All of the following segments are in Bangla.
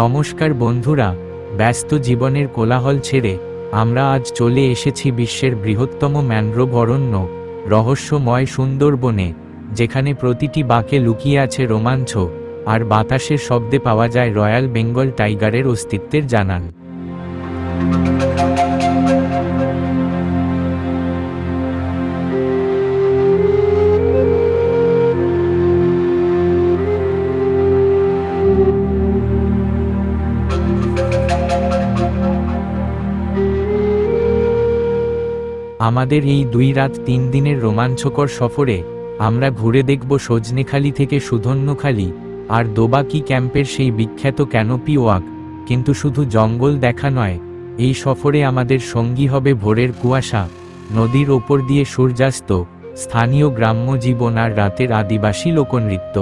নমস্কার বন্ধুরা, ব্যস্ত জীবনের কোলাহল ছেড়ে আমরা আজ চলে এসেছি বিশ্বের বৃহত্তম ম্যানগ্রোভ অরণ্য, রহস্যময় সুন্দরবনে, যেখানে প্রতিটি বাঁকে লুকিয়ে আছে রোমাঞ্চ আর বাতাসের শব্দে পাওয়া যায় রয়্যাল বেঙ্গল টাইগারের অস্তিত্বের জানান। আমাদের এই দুই রাত তিন দিনের রোমাঞ্চকর সফরে, আমরা ঘুরে দেখব সজনেখালি থেকে সুধন্যখালি, আর দোবাকি ক্যাম্পের সেই বিখ্যাত ক্যানোপি ওয়াক। কিন্তু শুধু জঙ্গল দেখা নয়, এই সফরে আমাদের সঙ্গী হবে ভোরের কুয়াশা, নদীর ওপর দিয়ে সূর্যাস্ত, স্থানীয় গ্রাম্য জীবন আর রাতের আদিবাসী লোকনৃত্য।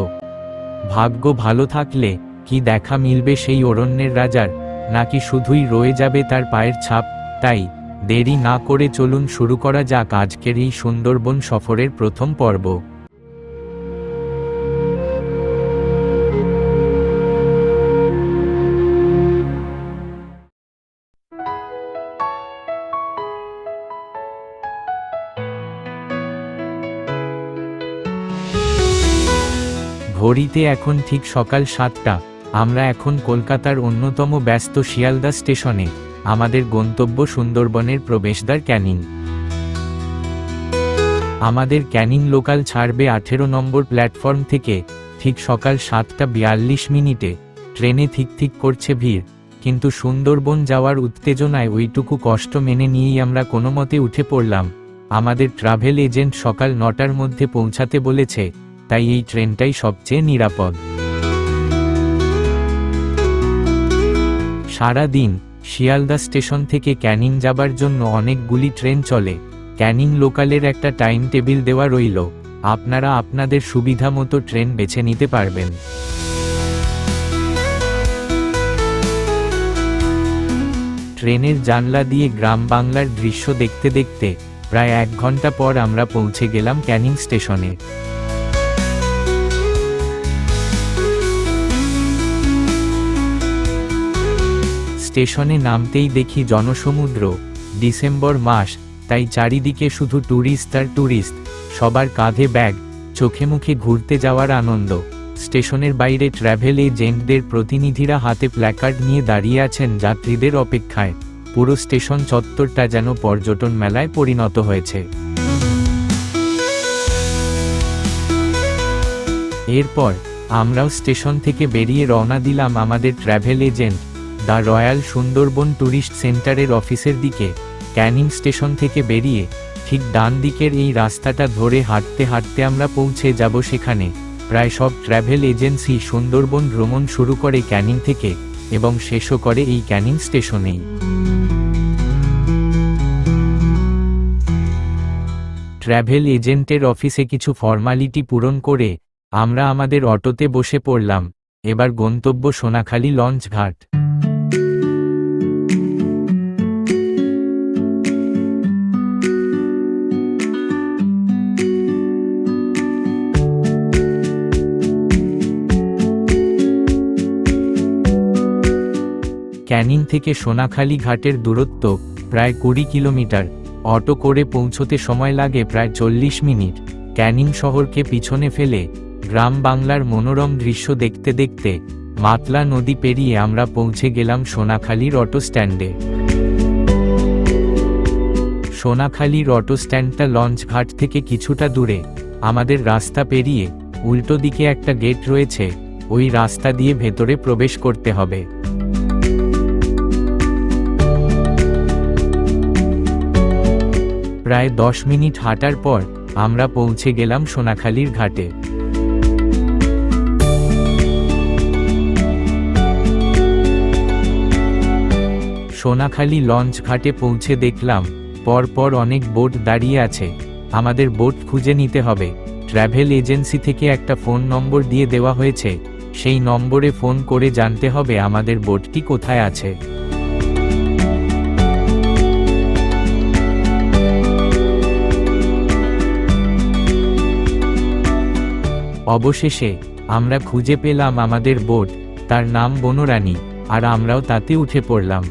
ভাগ্য ভালো থাকলে কি দেখা মিলবে সেই অরণ্যের রাজার, নাকি শুধুই রয়ে যাবে তার পায়ের ছাপ, তাই দেরি না করে চলুন শুরু করা যাক আজকের এই সুন্দরবন সফরের প্রথম পর্ব। ঘড়িতে এখন ঠিক সকাল সাতটা, আমরা এখন কলকাতার অন্যতম ব্যস্ত শিয়ালদা স্টেশনে। আমাদের গন্তব্য সুন্দরবনের প্রবেশদ্বার ক্যানিং। আমাদের ক্যানিং লোকাল ছাড়বে আঠেরো নম্বর প্ল্যাটফর্ম থেকে, ঠিক সকাল সাতটা বিয়াল্লিশ মিনিটে। ট্রেনে ঠিক ঠিক করছে ভিড়, কিন্তু সুন্দরবন যাওয়ার উত্তেজনায় ওইটুকু কষ্ট মেনে নিয়েই আমরা কোনো মতে উঠে পড়লাম। আমাদের ট্রাভেল এজেন্ট সকাল নটার মধ্যে পৌঁছাতে বলেছে, তাই এই ট্রেনটাই সবচেয়ে নিরাপদ। সারা দিন শিয়ালদা স্টেশন থেকে ক্যানিং যাবার জন্য অনেকগুলি ট্রেন চলে। ক্যানিং লোকালের একটা টাইম টেবিল দেওয়া রইল। আপনারা আপনাদের সুবিধা মতো ট্রেন বেছে নিতে পারবেন। ট্রেনের জানলা দিয়ে গ্রাম বাংলার দৃশ্য দেখতে দেখতে প্রায় এক ঘণ্টা পর আমরা পৌঁছে গেলাম ক্যানিং স্টেশনে। স্টেশনে নামতেই দেখি জনসমুদ্র, ডিসেম্বর মাস, তাই চারিদিকে শুধু ট্যুরিস্ট আর ট্যুরিস্ট সবার কাঁধে ব্যাগ, চোখে মুখে ঘুরতে যাওয়ার আনন্দ। স্টেশনের বাইরে ট্র্যাভেল এজেন্টদের প্রতিনিধিরা হাতে প্ল্যাকার্ড নিয়ে দাঁড়িয়ে আছেন যাত্রীদের অপেক্ষায়। পুরো স্টেশন চত্বরটা যেন পর্যটন মেলায় পরিণত হয়েছে। এরপর আমরাও স্টেশন থেকে বেরিয়ে রওনা দিলাম আমাদের travel agent the royal Sundarban tourist সেন্টারের অফিসের দিকে, ক্যানিং স্টেশন থেকে বেরিয়ে, ঠিক ডান দিকের এই রাস্তাটা ধরে হাঁটতে হাঁটতে আমরা পৌঁছে যাব সেখানে। প্রায় সব ট্র্যাভেল এজেন্সি সুন্দরবন ভ্রমণ শুরু করে ক্যানিং থেকে এবং শেষও করে এই ক্যানিং স্টেশনেই। ট্র্যাভেল এজেন্টের অফিসে কিছু ফর্মালিটি পূরণ করে আমরা আমাদের অটোতে বসে পড়লাম। এবার গন্তব্য সোনাখালী লঞ্চ ক্যানিং থেকে সোনাখালী ঘাটের দূরত্ব, প্রায় কুড়ি কিলোমিটার। অটো করে পৌঁছতে সময় লাগে প্রায় চল্লিশ মিনিট। ক্যানিং শহরকে পিছনে ফেলে, গ্রাম বাংলার মনোরম দৃশ্য দেখতে দেখতে, মাতলা নদী পেরিয়ে আমরা পৌঁছে গেলাম সোনাখালীর অটো স্ট্যান্ডে। সোনাখালীর অটো স্ট্যান্ডটা লঞ্চ ঘাট থেকে কিছুটা দূরে। আমাদের রাস্তা পেরিয়ে, উল্টো দিকে একটা গেট রয়েছে, ওই রাস্তা দিয়ে ভেতরে প্রবেশ করতে হবে। প্রায় দশ মিনিট হাঁটার পর আমরা পৌঁছে গেলাম সোনাখালীর ঘাটে। সোনাখালী লঞ্চ ঘাটে পৌঁছে দেখলাম, পরপর অনেক বোট দাঁড়িয়ে আছে। আমাদের বোট খুঁজে নিতে হবে। ট্র্যাভেল এজেন্সি থেকে একটা ফোন নম্বর দিয়ে দেওয়া হয়েছে। সেই নম্বরে ফোন করে জানতে হবে আমাদের বোটটি কোথায় আছে। অবশেষে, আমরা খুঁজে পেলাম আমাদের বোট, তার নাম বনরানী, আর আমরাও তাতে উঠে পড়লাম।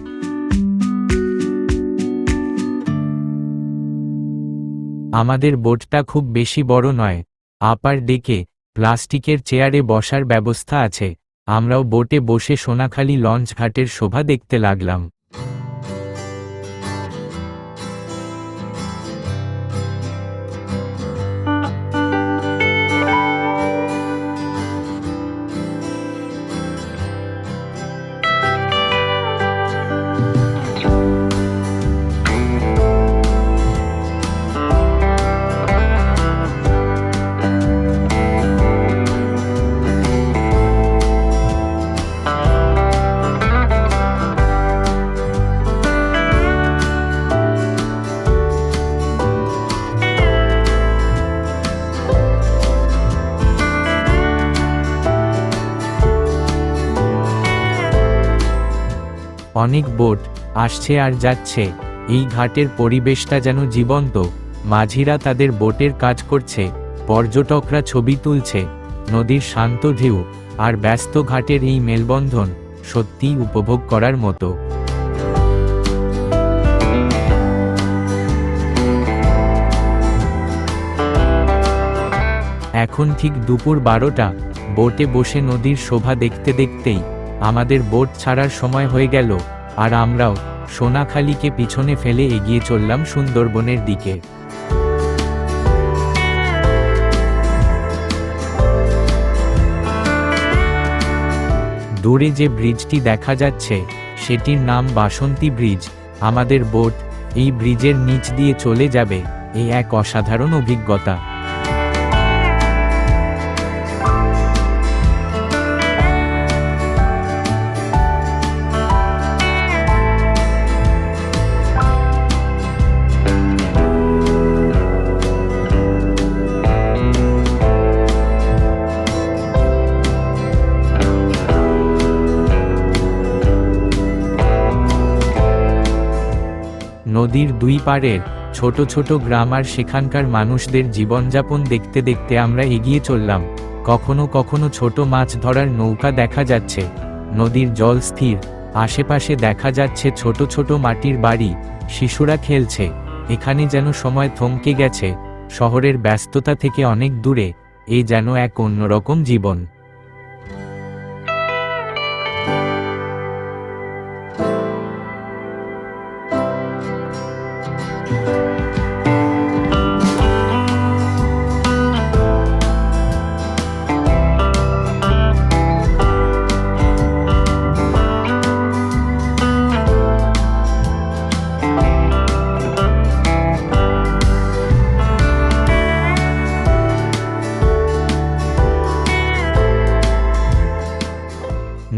আমাদের বোটটা খুব বেশি বড় নয়, আপার ডেকে প্লাস্টিকের চেয়ারে বসার ব্যবস্থা আছে, আমরাও বোটে বসে সোনাখালী লঞ্চ ঘাটের শোভা দেখতে লাগলাম। অনেক বোট আসছে আর যাচ্ছে। এই ঘাটের পরিবেশটা যেন জীবন্ত। মাঝিরা তাদের বোটের কাজ করছে। পর্যটকরা ছবি তুলছে। নদীর শান্ত ঢেউ আর ব্যস্ত ঘাটের এই মেলবন্ধন সত্যিই উপভোগ করার মতো। এখন ঠিক দুপুর বারোটা। বোটে বসে নদীর শোভা দেখতে দেখতেই আমাদের বোট ছাড়ার সময় হয়ে গেল, আর আমরাও সোনাখালীকে পিছনে ফেলে এগিয়ে চললাম সুন্দরবনের দিকে। দূরে যে ব্রিজটি দেখা যাচ্ছে, সেটির নাম বাসন্তী ব্রিজ। আমাদের বোট এই ব্রিজের নিচ দিয়ে চলে যাবে এই এক অসাধারণ অভিজ্ঞতা। নদীর দুই পাড়ের ছোট ছোট গ্রাম আর সেখানকার মানুষদের জীবনযাপন দেখতে দেখতে আমরা এগিয়ে চললাম। কখনো কখনো ছোট মাছ ধরার নৌকা দেখা যাচ্ছে। নদীর জল স্থির। আশেপাশে দেখা যাচ্ছে ছোট ছোট মাটির বাড়ি। শিশুরা খেলছে। এখানে যেন সময় থমকে গেছে। শহরের ব্যস্ততা থেকে অনেক দূরে। এ যেন এক অন্যরকম জীবন।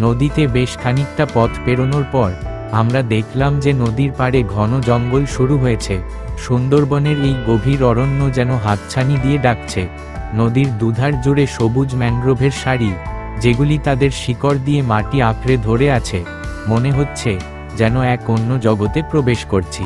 নদীতে বেশ খানিকটা পথ পেরোনোর পর, আমরা দেখলাম যে নদীর পাড়ে ঘন জঙ্গল শুরু হয়েছে। সুন্দরবনের এই গভীর অরণ্য যেন হাতছানি দিয়ে ডাকছে। নদীর দুধার জুড়ে সবুজ ম্যানগ্রোভের সারি, যেগুলি তাদের শিকড় দিয়ে মাটি আঁকড়ে ধরে আছে। মনে হচ্ছে, যেন এক অন্য জগতে প্রবেশ করছি।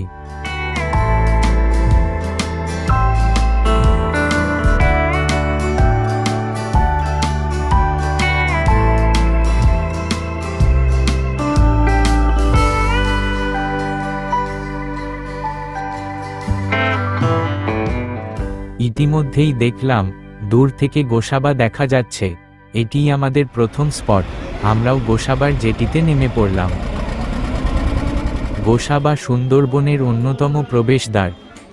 ইতিমধ্যেই দেখলাম, দূর থেকে গোসাবা দেখা যাচ্ছে। এটিই আমাদের প্রথম স্পট। আমরাও গোসাবার জেটিতে নেমে পড়লাম। গোসাবা সুন্দরবনের অন্যতম প্রবেশদ্বার।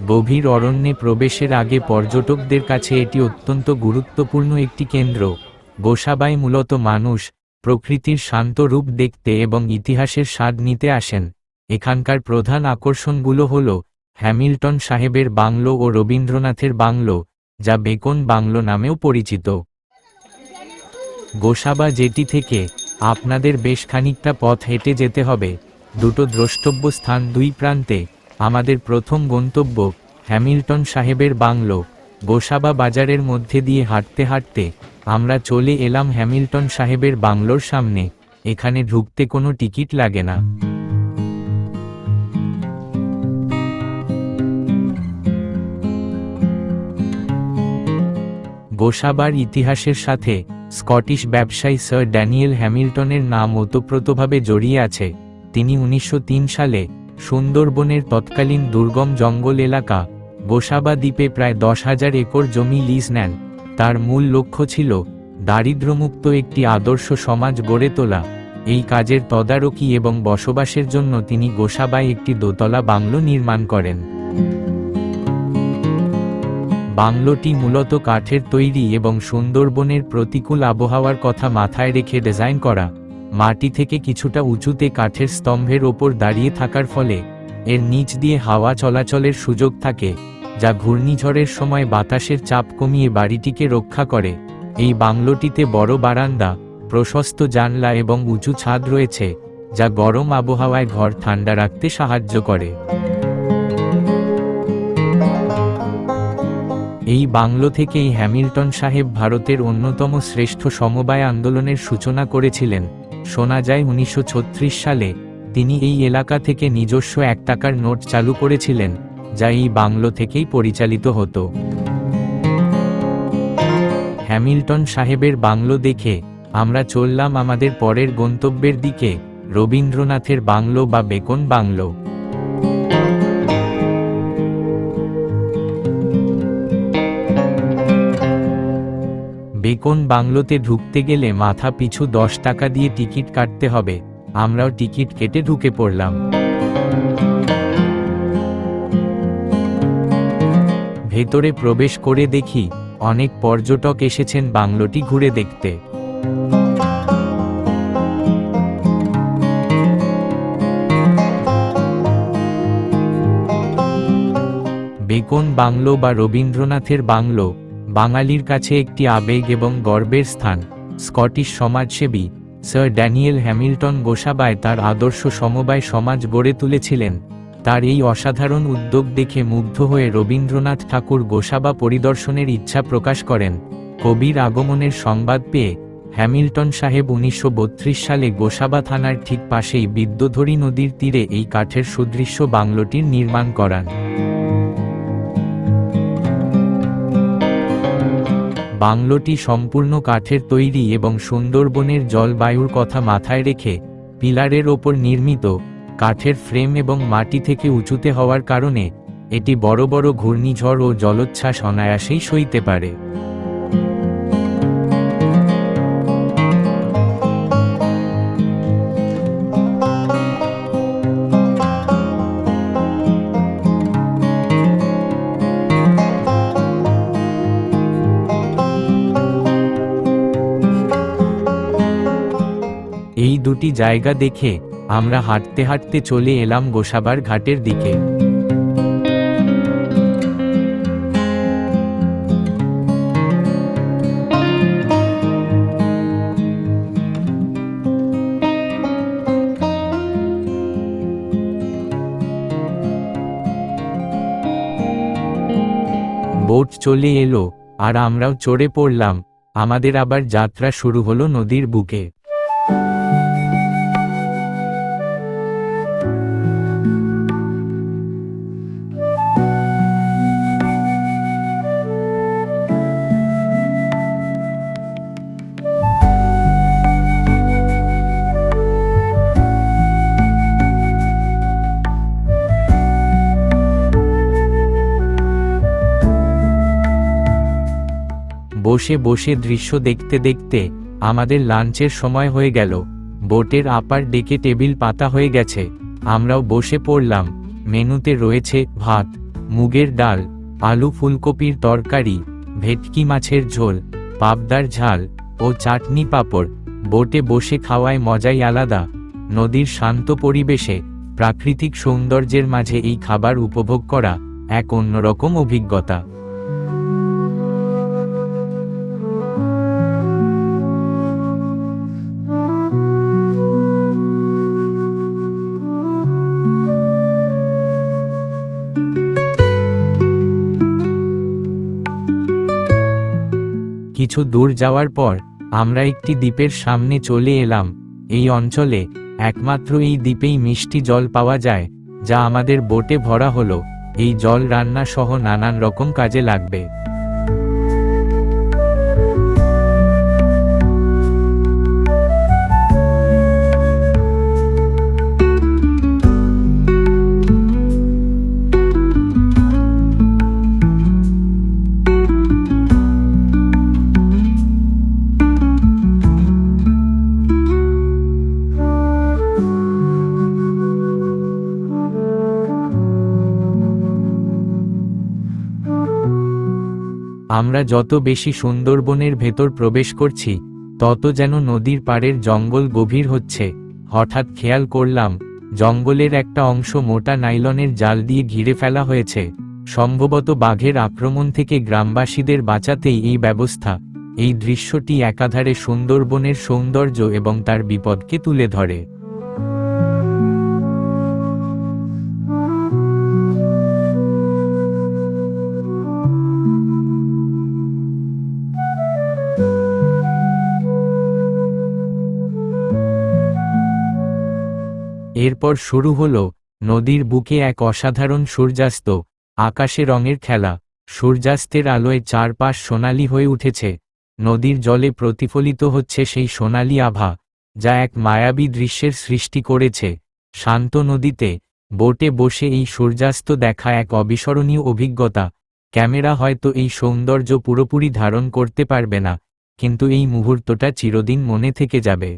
গভীর অরণ্যে প্রবেশের আগে পর্যটকদের কাছে এটি অত্যন্ত গুরুত্বপূর্ণ একটি কেন্দ্র। গোসাবায় মূলত মানুষ, প্রকৃতির শান্ত রূপ দেখতে এবং ইতিহাসের স্বাদ নিতে আসেন। এখানকার প্রধান আকর্ষণগুলো হল হ্যামিল্টন সাহেবের বাংলো ও রবীন্দ্রনাথের বাংলো, যা বেকন বাংলো নামেও পরিচিত। গোসাবা জেটি থেকে আপনাদের বেশ খানিকটা পথ হেঁটে যেতে হবে, দুটো দ্রষ্টব্য স্থান দুই প্রান্তে, আমাদের প্রথম গন্তব্য হ্যামিল্টন সাহেবের বাংলো, গোসাবা বাজারের মধ্যে দিয়ে হাঁটতে হাঁটতে, আমরা চলে এলাম হ্যামিল্টন সাহেবের বাংলোর সামনে, এখানে ঢুকতে কোনো টিকিট লাগে না। গোসাবার ইতিহাসের সাথে, স্কটিশ ব্যবসায়ী স্যার ড্যানিয়েল হ্যামিল্টনের নাম ওতপ্রোতভাবে জড়িয়ে আছে। তিনি উনিশশো তিন সালে, সুন্দরবনের তৎকালীন দুর্গম জঙ্গল এলাকা গোসাবা দ্বীপে প্রায় দশ হাজার একর জমি লিজ নেন। তার মূল লক্ষ্য ছিল, দারিদ্র্যমুক্ত একটি আদর্শ সমাজ গড়ে তোলা। এই কাজের তদারকি এবং বসবাসের জন্য তিনি গোসাবায় একটি দোতলা বাংলো নির্মাণ করেন। বাংলোটি মূলত কাঠের তৈরি এবং সুন্দরবনের প্রতিকূল আবহাওয়ার কথা মাথায় রেখে ডিজাইন করা। মাটি থেকে কিছুটা উঁচুতে কাঠের স্তম্ভের ওপর দাঁড়িয়ে থাকার ফলে, এর নিচ দিয়ে হাওয়া চলাচলের সুযোগ থাকে, যা ঘূর্ণিঝড়ের সময় বাতাসের চাপ কমিয়ে বাড়িটিকে রক্ষা করে। এই বাংলোটিতে বড় বারান্দা, প্রশস্ত জানলা এবং উঁচু ছাদ রয়েছে, যা গরম আবহাওয়ায় ঘর ঠান্ডা রাখতে সাহায্য করে। এই বাংলো থেকেই হ্যামিল্টন সাহেব ভারতের অন্যতম শ্রেষ্ঠ সমবায় আন্দোলনের সূচনা করেছিলেন। শোনা যায় উনিশশো ছত্রিশ সালে তিনি এই এলাকা থেকে নিজস্ব এক টাকার নোট চালু করেছিলেন, যা এই বাংলো থেকেই পরিচালিত হতো। হ্যামিল্টন সাহেবের বাংলো দেখে আমরা চললাম আমাদের পরের গন্তব্যের দিকে, রবীন্দ্রনাথের বাংলো বা বেকন বাংলো। বেকন বাংলোতে ঢুকতে গেলে মাথা পিছু দশ টাকা দিয়ে টিকিট কাটতে হবে, আমরাও টিকিট কেটে ঢুকে পড়লাম। ভেতরে প্রবেশ করে দেখি, অনেক পর্যটক এসেছেন বাংলোটি ঘুরে দেখতে। বেকন বাংলো বা রবীন্দ্রনাথের বাংলো বাঙালির কাছে একটি আবেগ এবং গর্বের স্থান। স্কটিশ সমাজসেবী, স্যার ড্যানিয়েল হ্যামিল্টন গোসাবায় তার আদর্শ সমবায় সমাজ গড়ে তুলেছিলেন। তার এই অসাধারণ উদ্যোগ দেখে মুগ্ধ হয়ে রবীন্দ্রনাথ ঠাকুর গোসাবা পরিদর্শনের ইচ্ছা প্রকাশ করেন। কবির আগমনের সংবাদ পেয়ে হ্যামিল্টন সাহেব উনিশশো বত্রিশ সালে গোসাবা থানার ঠিক পাশেই বিদ্যধরী নদীর তীরে এই কাঠের সুদৃশ্য বাংলোটির নির্মাণ করান। বাংলোটি সম্পূর্ণ কাঠের তৈরি এবং সুন্দরবনের জলবায়ুর কথা মাথায় রেখে পিলারের ওপর নির্মিত, কাঠের ফ্রেম এবং মাটি থেকে উঁচুতে হওয়ার কারণে এটি বড় বড় ঘূর্ণিঝড় ও জলোচ্ছ্বাস অনায়াসেই সইতে পারে। এই দুটি জায়গা দেখে আমরা হাঁটতে হাঁটতে চলে এলাম গোসাবার ঘাটের দিকে। বোট চলে এলো, আর আমরাও চড়ে পড়লাম। আমাদের আবার যাত্রা শুরু হলো নদীর বুকে। বসে বসে দৃশ্য দেখতে দেখতে আমাদের লাঞ্চের সময় হয়ে গেল। বোটের আপার ডেকে টেবিল পাতা হয়ে গেছে। আমরাও বসে পড়লাম। মেনুতে রয়েছে ভাত, মুগের ডাল, আলু ফুলকপির তরকারি, ভেটকি মাছের ঝোল, পাবদার ঝাল ও চাটনি পাঁপড়। বোটে বসে খাওয়ায় মজাই আলাদা। নদীর শান্ত পরিবেশে প্রাকৃতিক সৌন্দর্যের মাঝে এই খাবার উপভোগ করা এক অন্যরকম অভিজ্ঞতা। কিছু দূর যাওয়ার পর, আমরা একটি দ্বীপের সামনে চলে এলাম। এই অঞ্চলে একমাত্র এই দ্বীপেই মিষ্টি জল পাওয়া যায়, যা আমাদের বোটে ভরা হলো। এই জল রান্না সহ নানান রকম কাজে লাগবে। আমরা যত বেশি সুন্দরবনের ভেতর প্রবেশ করছি, তত যেন নদীর পাড়ের জঙ্গল গভীর হচ্ছে। হঠাৎ খেয়াল করলাম, জঙ্গলের একটা অংশ মোটা নাইলনের জাল দিয়ে ঘিরে ফেলা হয়েছে। সম্ভবত বাঘের আক্রমণ থেকে গ্রামবাসীদের বাঁচাতেই এই ব্যবস্থা। এই দৃশ্যটি একাধারে সুন্দরবনের সৌন্দর্য এবং তার বিপদকে তুলে ধরে। এরপর শুরু হল নদীর বুকে এক অসাধারণ সূর্যাস্ত, আকাশে রঙের খেলা, সূর্যাস্তের আলোয় চারপাশ সোনালি হয়ে উঠেছে, নদীর জলে প্রতিফলিত হচ্ছে সেই সোনালি আভা, যা এক মায়াবী দৃশ্যের সৃষ্টি করেছে, শান্ত নদীতে, বোটে বসে এই সূর্যাস্ত দেখা এক অবিস্মরণীয় অভিজ্ঞতা, ক্যামেরা হয়তো এই সৌন্দর্য পুরোপুরি ধারণ করতে পারবে না, কিন্তু এই মুহূর্তটা চিরদিন মনে থেকে যাবে।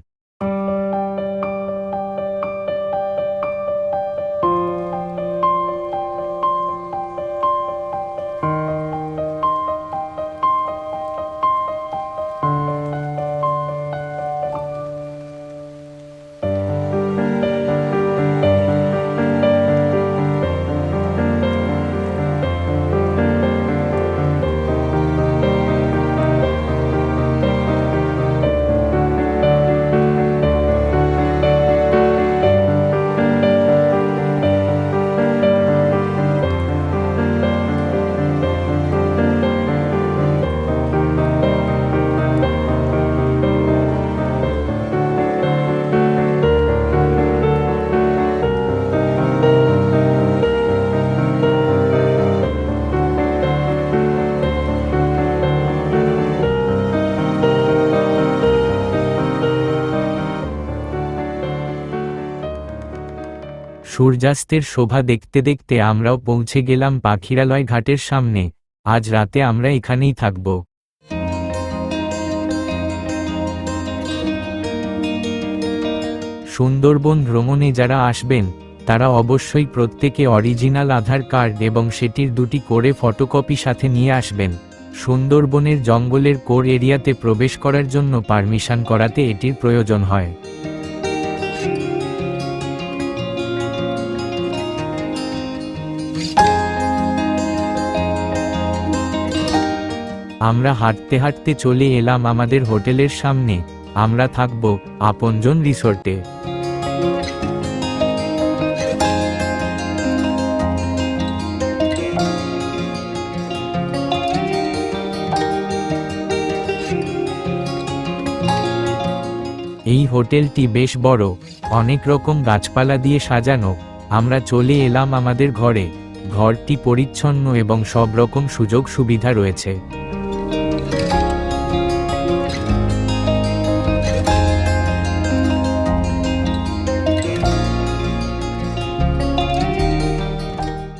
সূর্যাস্তের শোভা দেখতে দেখতে আমরাও পৌঁছে গেলাম পাখিরালয় ঘাটের সামনে। আজ রাতে আমরা এখানেই থাকব। সুন্দরবন ভ্রমণে যারা আসবেন, তারা অবশ্যই প্রত্যেকে অরিজিনাল আধার কার্ড এবং সেটির দুটি করে ফটোকপি সাথে নিয়ে আসবেন। সুন্দরবনের জঙ্গলের কোর এরিয়াতে প্রবেশ করার জন্য পারমিশন করাতে এটির প্রয়োজন হয়। আমরা হাঁটতে হাঁটতে চলে এলাম আমাদের হোটেলের সামনে। আমরা থাকব আপনজন রিসোর্টে। এই হোটেলটি বেশ বড়, অনেক রকম গাছপালা দিয়ে সাজানো। আমরা চলে এলাম আমাদের ঘরে। ঘরটি পরিচ্ছন্ন এবং সব রকম সুযোগ সুবিধা রয়েছে।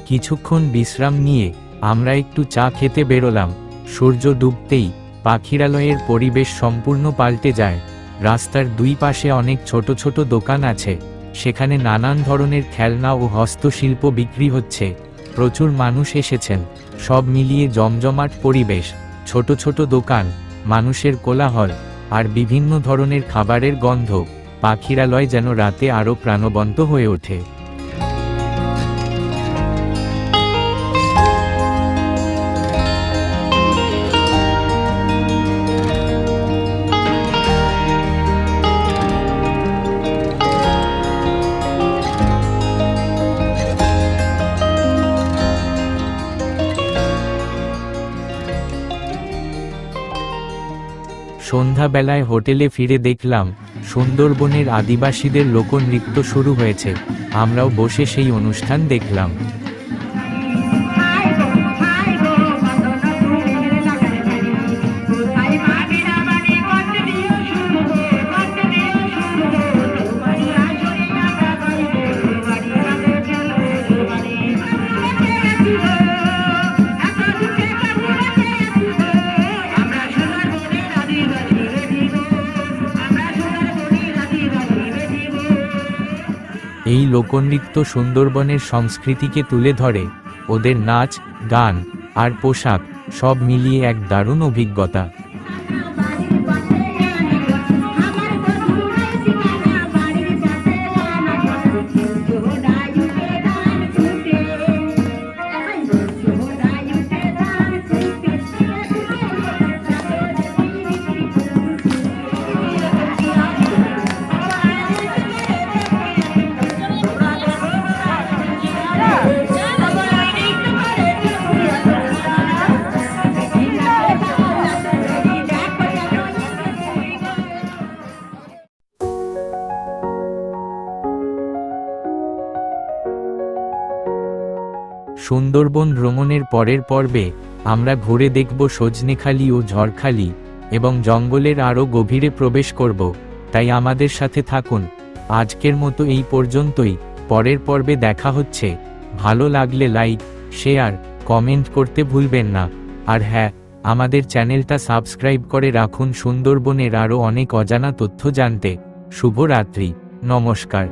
কিছুক্ষণ বিশ্রাম নিয়ে আমরা একটু চা খেতে বেরোলাম। সূর্য ডুবতেই পাখিরালয়ের পরিবেশ সম্পূর্ণ পাল্টে যায়। রাস্তার দুই পাশে অনেক ছোট ছোট দোকান আছে। সেখানে নানান ধরনের খেলনা ও হস্তশিল্প বিক্রি হচ্ছে। প্রচুর মানুষ এসেছেন। সব মিলিয়ে জমজমাট পরিবেশ, ছোট ছোট দোকান, মানুষের কোলাহল আর বিভিন্ন ধরনের খাবারের গন্ধ। পাখিরালয় যেন রাতে আরও প্রাণবন্ত হয়ে ওঠে। সন্ধ্যাবেলায় হোটেলে ফিরে দেখলাম সুন্দরবনের আদিবাসীদের লোকনৃত্য শুরু হয়েছে। আমরাও বসে সেই অনুষ্ঠান দেখলাম। লোকনৃত্য সুন্দরবনের সংস্কৃতিকে তুলে ধরে, ওদের নাচ, গান আর পোশাক সব মিলিয়ে এক দারুণ অভিজ্ঞতা। ভ্রমণের পরের পর্বে, আমরা ঘুরে দেখব সজনেখালি ও ঝড়খালি, এবং জঙ্গলের আরও গভীরে প্রবেশ করব, তাই আমাদের সাথে থাকুন। আজকের মতো এই পর্যন্তই, পরের পর্বে দেখা হচ্ছে। ভালো লাগলে লাইক, শেয়ার, কমেন্ট করতে ভুলবেন না। আর হ্যাঁ আমাদের চ্যানেলটা সাবস্ক্রাইব করে রাখুন সুন্দরবনের আরও অনেক অজানা তথ্য জানতে। শুভরাত্রি, নমস্কার।